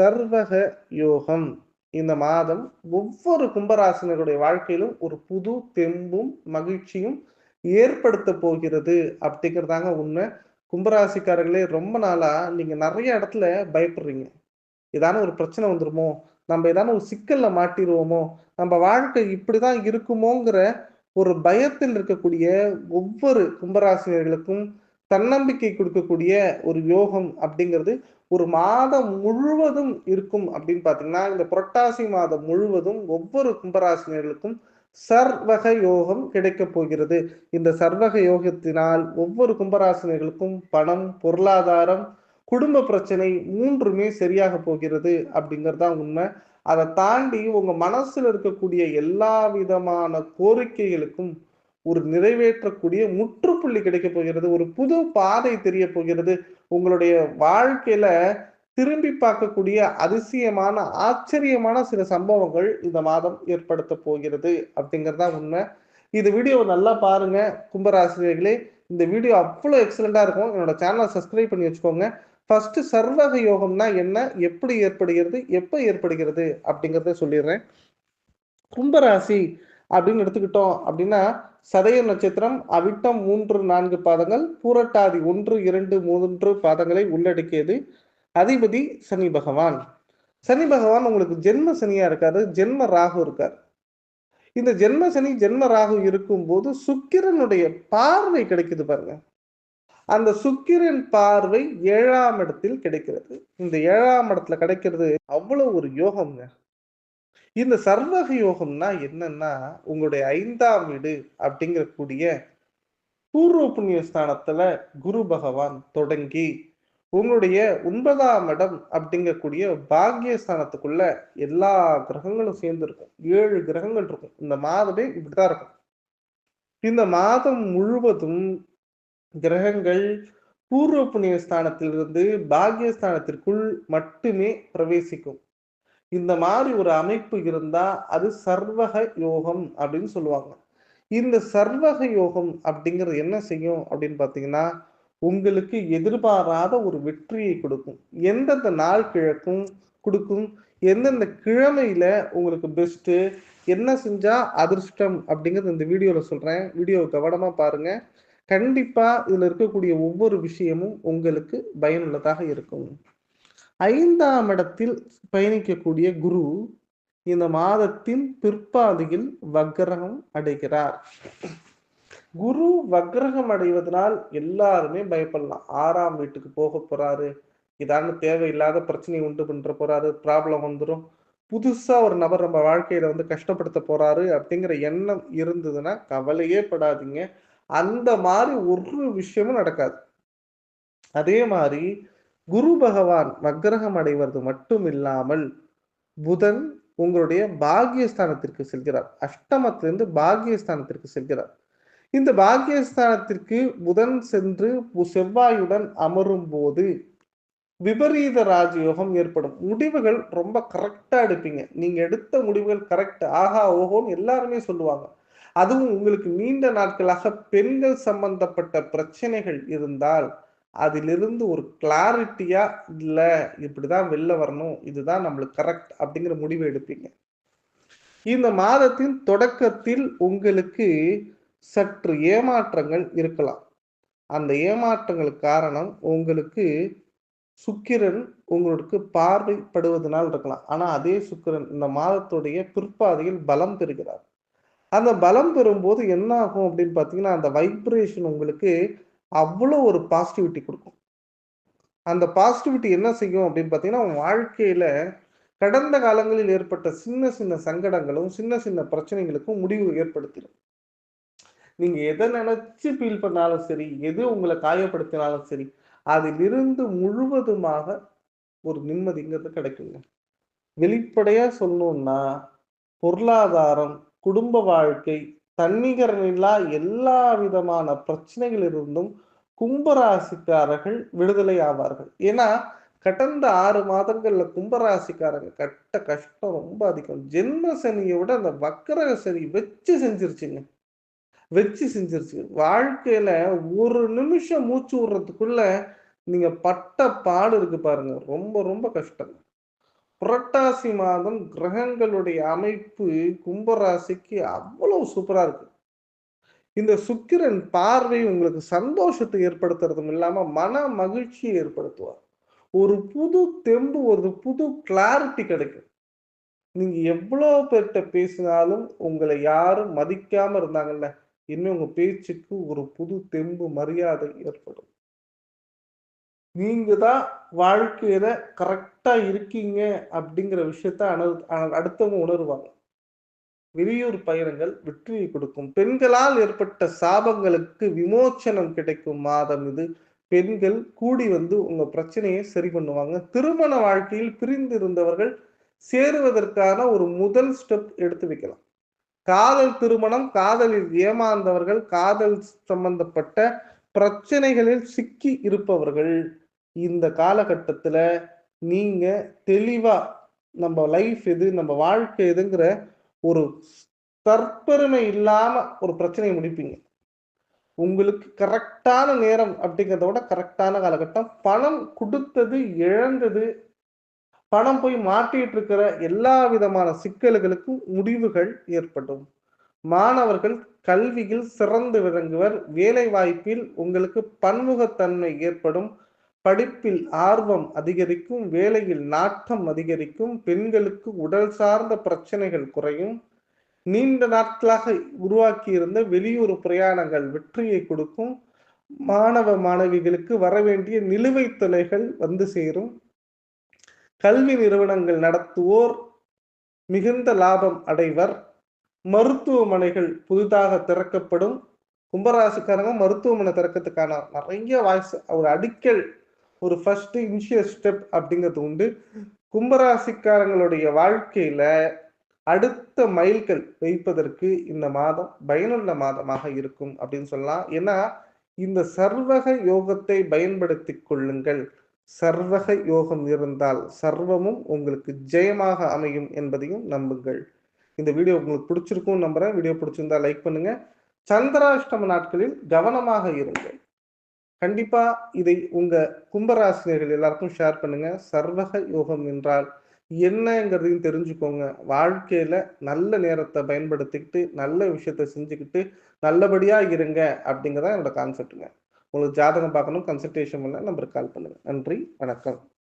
சர்வக யோகம். இந்த மாதம் ஒவ்வொரு கும்பராசினருடைய வாழ்க்கையிலும் ஒரு புது தெம்பும் மகிழ்ச்சியும் ஏற்படுத்த போகிறது அப்படிங்கிறதாங்க உண்மை. கும்பராசிக்காரர்களே ரொம்ப நாளா நீங்க நிறைய இடத்துல பயப்படுறீங்க. ஏதான ஒரு பிரச்சனை வந்துருமோ? நம்ம ஏதான ஒரு சிக்கல்ல மாட்டிடுவோமோ நம்ம வாழ்க்கை இப்படிதான் இருக்குமோங்கிற ஒரு பயத்தில் இருக்கக்கூடிய ஒவ்வொரு கும்பராசினர்களுக்கும் தன்னம்பிக்கை கொடுக்கக்கூடிய ஒரு யோகம் அப்படிங்கிறது ஒரு மாதம் முழுவதும் இருக்கும் அப்படின்னு பார்த்தீங்கன்னா இந்த புரட்டாசி மாதம் முழுவதும் ஒவ்வொரு கும்பராசினியர்களுக்கும் சர்வக யோகம் கிடைக்க போகிறது. இந்த சர்வக யோகத்தினால் ஒவ்வொரு கும்பராசினர்களுக்கும் பணம் பொருளாதாரம் குடும்ப பிரச்சனை மூன்றுமே சரியாக போகிறது அப்படிங்கிறது தான் உண்மை. அதை தாண்டி உங்க மனசுல இருக்கக்கூடிய எல்லா விதமான கோரிக்கைகளுக்கும் ஒரு நிறைவேற்றக்கூடிய முற்றுப்புள்ளி கிடைக்க போகிறது ஒரு புது பாதை தெரிய போகிறது உங்களுடைய வாழ்க்கையில திரும்பி பார்க்கக்கூடிய அதிசயமான ஆச்சரியமான சில சம்பவங்கள் இந்த மாதம் ஏற்படுத்த போகிறது அப்படிங்கிறதா உண்மை. இது வீடியோ நல்லா பாருங்க கும்பராசிரியர்களே இந்த வீடியோ அவ்வளோ எக்ஸலண்டா இருக்கும். என்னோட சேனலை சப்ஸ்கிரைப் பண்ணி வச்சுக்கோங்க. ஃபர்ஸ்ட் சர்வக யோகம்னா என்ன எப்படி ஏற்படுகிறது எப்போ ஏற்படுகிறது அப்படிங்கிறத சொல்லிடுறேன். கும்பராசி அப்படின்னு எடுத்துக்கிட்டோம் அப்படின்னா சதய நட்சத்திரம் அவிட்டம் மூன்று நான்கு பாதங்கள் பூரட்டாதி ஒன்று இரண்டு மூன்று பாதங்களை உள்ளடக்கியது. அதிபதி சனி பகவான். சனி பகவான் உங்களுக்கு ஜென்ம சனியா இருக்காரு ஜென்ம ராகு இருக்கார். இந்த ஜென்ம சனி ஜென்ம ராகு இருக்கும்போது சுக்கிரனுடைய பார்வை கிடைக்குது பாருங்க. அந்த சுக்கிரன் பார்வை ஏழாம் இடத்தில் கிடைக்கிறது. இந்த ஏழாம் இடத்துல கிடைக்கிறது அவ்வளவு ஒரு யோகம்ங்க. இந்த சர்வக யோகம்னா என்னன்னா உங்களுடைய ஐந்தாம் வீடு அப்படிங்கிற கூடிய பூர்வ புண்ணிய ஸ்தானத்துல குரு பகவான் தொடங்கி உங்களுடைய ஒன்பதாம் இடம் அப்படிங்கக்கூடிய பாக்கியஸ்தானத்துக்குள்ள எல்லா கிரகங்களும் சேர்ந்து இருக்கும் ஏழு கிரகங்கள் இருக்கும். இந்த மாதமே இப்படிதான் இருக்கும். இந்த மாதம் முழுவதும் கிரகங்கள் பூர்வ புண்ணிய ஸ்தானத்திலிருந்து பாக்கியஸ்தானத்திற்குள் மட்டுமே பிரவேசிக்கும். இந்த மாதிரி ஒரு அமைப்பு இருந்தா அது சர்வக யோகம் அப்படின்னு சொல்லுவாங்க. இந்த சர்வக யோகம் அப்படிங்கிறது என்ன செய்யும் அப்படின்னு பார்த்தீங்கன்னா உங்களுக்கு எதிர்பாராத ஒரு வெற்றியை கொடுக்கும். எந்தெந்த நாள் கிழக்கும் கொடுக்கும் எந்தெந்த கிழமையில உங்களுக்கு பெஸ்ட்டு என்ன செஞ்சா அதிர்ஷ்டம் அப்படிங்கிறது இந்த வீடியோவில் சொல்றேன். வீடியோ கவனமா பாருங்க. கண்டிப்பா இதுல இருக்கக்கூடிய ஒவ்வொரு விஷயமும் உங்களுக்கு பயனுள்ளதாக இருக்கும். ஐந்தாம் இடத்தில் பயணிக்கக்கூடிய குரு இந்த மாதத்தின் பிற்பாதியில் வக்ரகம் அடைகிறார். குரு வக்ரகம் அடைவதனால் எல்லாருமே பயப்படலாம். ஆறாம் வீட்டுக்கு போக போறாரு. இதான தேவையில்லாத பிரச்சனையை உண்டு பண்ற போறாரு. ப்ராப்ளம் வந்துடும் புதுசா ஒரு நபர் நம்ம வாழ்க்கையில வந்து கஷ்டப்படுத்த போறாரு அப்படிங்கிற எண்ணம் இருந்ததுன்னா கவலையே படாதீங்க. அந்த மாதிரி ஒரு விஷயமும் நடக்காது. அதே மாதிரி குரு பகவான் வக்ரகம் அடைவது மட்டும் இல்லாமல் புதன் உங்களுடைய பாகியஸ்தானத்திற்கு செல்கிறார். அஷ்டமத்திலிருந்து பாகியஸ்தானத்திற்கு செல்கிறார். இந்த பாகியஸ்தானத்திற்கு புதன் சென்று செவ்வாயுடன் அமரும் போது விபரீத ராஜயோகம் ஏற்படும். முடிவுகள் ரொம்ப கரெக்டா எடுப்பீங்க. நீங்க எடுத்த முடிவுகள் கரெக்ட் ஆஹா ஓஹோன்னு எல்லாருமே சொல்லுவாங்க. அதுவும் உங்களுக்கு நீண்ட நாட்களாக பெண்கள் சம்பந்தப்பட்ட பிரச்சனைகள் இருந்தால் அதிலிருந்து ஒரு கிளாரிட்டியா இல்ல இப்படிதான் வெளில வரணும் இதுதான் நம்மளுக்கு கரெக்ட் அப்படிங்கிற முடிவு எடுப்பீங்க. இந்த மாதத்தின் தொடக்கத்தில் உங்களுக்கு சற்று ஏமாற்றங்கள் இருக்கலாம். அந்த ஏமாற்றங்களுக்கு காரணம் உங்களுக்கு சுக்கிரன் உங்களுக்கு பார்வைப்படுவதனால் இருக்கலாம். ஆனா அதே சுக்கிரன் இந்த மாதத்துடைய பிற்பாதையில் பலம் பெறுகிறார். அந்த பலம் பெறும்போது என்ன ஆகும் அப்படின்னு பார்த்தீங்கன்னா அந்த வைப்ரேஷன் உங்களுக்கு அவ்வளோ ஒரு பாசிட்டிவிட்டி கொடுக்கும். அந்த பாசிட்டிவிட்டி என்ன செய்யும் அப்படின்னு பார்த்தீங்கன்னா அவன் வாழ்க்கையில கடந்த காலங்களில் ஏற்பட்ட சின்ன சின்ன சங்கடங்களும் சின்ன சின்ன பிரச்சனைகளுக்கும் முடிவு ஏற்படுத்திடும். நீங்க எதை நினைச்சு ஃபீல் பண்ணாலும் சரி எது உங்களை காயப்படுத்தினாலும் சரி அதிலிருந்து முழுவதுமாக ஒரு நிம்மதிங்கிறது கிடைக்குங்க. வெளிப்படையா சொல்லணும்னா பொருளாதாரம் குடும்ப வாழ்க்கை தன்னிகரனில்லா எல்லா விதமான பிரச்சனைகள் இருந்தும் கும்பராசிக்காரர்கள் விடுதலை ஆவார்கள். ஏன்னா கடந்த ஆறு மாதங்கள்ல கும்பராசிக்காரங்க கட்ட கஷ்டம் ரொம்ப அதிகம். ஜென்ம சனியை விட அந்த வக்கர சனி வச்சு செஞ்சிருச்சுங்க. வச்சு செஞ்சிருச்சு. வாழ்க்கையில ஒரு நிமிஷம் மூச்சு விடுறதுக்குள்ள நீங்க பட்ட பாடு இருக்கு பாருங்க. ரொம்ப ரொம்ப கஷ்டம் புரட்டாசி மாதம் கிரகங்களுடைய அமைப்பு கும்பராசிக்கு அவ்வளவு சூப்பரா இருக்கு. இந்த சுக்கிரன் பார்வை உங்களுக்கு சந்தோஷத்தை ஏற்படுத்துறதும் இல்லாம மன மகிழ்ச்சியை ஏற்படுத்துவார். ஒரு புது தெம்பு ஒரு புது கிளாரிட்டி கிடைக்கும். நீங்க எவ்வளோ பேர்கிட்ட பேசினாலும் உங்களை யாரும் மதிக்காம இருந்தாங்கல்ல இன்னும் உங்க பேச்சுக்கு ஒரு புது தெம்பு மரியாதை ஏற்படும். நீங்க தான் வாழ்க்கையில கரெக்டா இருக்கீங்க அப்படிங்கிற விஷயத்த அணு அடுத்தவங்க உணருவாங்க. வெளியூர் பயணங்கள் வெற்றியை கொடுக்கும். பெண்களால் ஏற்பட்ட சாபங்களுக்கு விமோச்சனம் கிடைக்கும் மாதம் இது. பெண்கள் கூடி வந்து உங்க பிரச்சனையை சரி பண்ணுவாங்க. திருமண வாழ்க்கையில் பிரிந்து இருந்தவர்கள் சேருவதற்கான ஒரு முதல் ஸ்டெப் எடுத்து வைக்கலாம். காதல் திருமணம் காதலில் ஏமாந்தவர்கள் காதல் சம்பந்தப்பட்ட பிரச்சனைகளில் சிக்கி இருப்பவர்கள். இந்த காலகட்டத்தில் நீங்கள் தெளிவாக நம்ம லைஃப் எது நம்ம வாழ்க்கை எதுங்கிற ஒரு தற்பெருமை இல்லாமல் ஒரு பிரச்சனையை முடிப்பீங்க. உங்களுக்கு கரெக்டான நேரம் அப்படிங்கிறத விட கரெக்டான காலகட்டம். பணம் கொடுத்தது இழந்தது பணம் போய் மாட்டிட்டு இருக்கிற எல்லா விதமான சிக்கல்களுக்கும் முடிவுகள் ஏற்படும். மாணவர்கள் கல்வியில் சிறந்து விளங்குவர். வேலை வாய்ப்பில் உங்களுக்கு பன்முகத்தன்மை ஏற்படும். படிப்பில் ஆர்வம் அதிகரிக்கும் வேலையில் நாட்டம் அதிகரிக்கும் பெண்களுக்கு உடல் சார்ந்த பிரச்சனைகள் குறையும். நீண்ட நாட்களாக உருவாக்கியிருந்த வெளியூர் பிரயாணங்கள் வெற்றியை கொடுக்கும். மாணவ மாணவிகளுக்கு வரவேண்டிய நிலுவைத் தொலைகள் வந்து சேரும். கல்வி நிறுவனங்கள் நடத்துவோர் மிகுந்த லாபம் அடைவர். மருத்துவமனைகள் புதிதாக திறக்கப்படும். கும்பராசிக்காரங்க மருத்துவமனை திறக்கிறதுக்கான நிறைய வாய்ஸ் ஒரு அடிக்கல் ஒரு ஃபர்ஸ்ட் இனிஷியல் ஸ்டெப் அப்படிங்கிறது உண்டு. கும்பராசிக்காரங்களுடைய வாழ்க்கையில அடுத்த மைல்கள் வைப்பதற்கு இந்த மாதம் பயனுள்ள மாதமாக இருக்கும் அப்படின்னு சொல்லலாம். ஏன்னா இந்த சர்வக யோகத்தை பயன்படுத்தி கொள்ளுங்கள். சர்வக யோகம் இருந்தால் சர்வமும் உங்களுக்கு ஜெயமாக அமையும் என்பதையும் நம்புங்கள். இந்த வீடியோ உங்களுக்கு பிடிச்சிருக்கும் நம்புறேன். வீடியோ பிடிச்சிருந்தா லைக் பண்ணுங்க. சந்திராஷ்டம நாட்களில் கவனமாக இருங்கள். கண்டிப்பா இதை உங்க கும்பராசினியர்கள் எல்லாருக்கும் ஷேர் பண்ணுங்க. சர்வக யோகம் என்றால் என்னங்கிறதையும் தெரிஞ்சுக்கோங்க. வாழ்க்கையில நல்ல நேரத்தை பயன்படுத்திக்கிட்டு நல்ல விஷயத்த செஞ்சுக்கிட்டு நல்லபடியா இருங்க அப்படிங்கிறதா என்னோட கான்செப்ட்டுங்க உங்களுக்கு ஜாதகம் பார்க்கணும் கன்சல்டேஷன் பண்ண நம்பருக்கு கால் பண்ணுங்க. நன்றி வணக்கம்.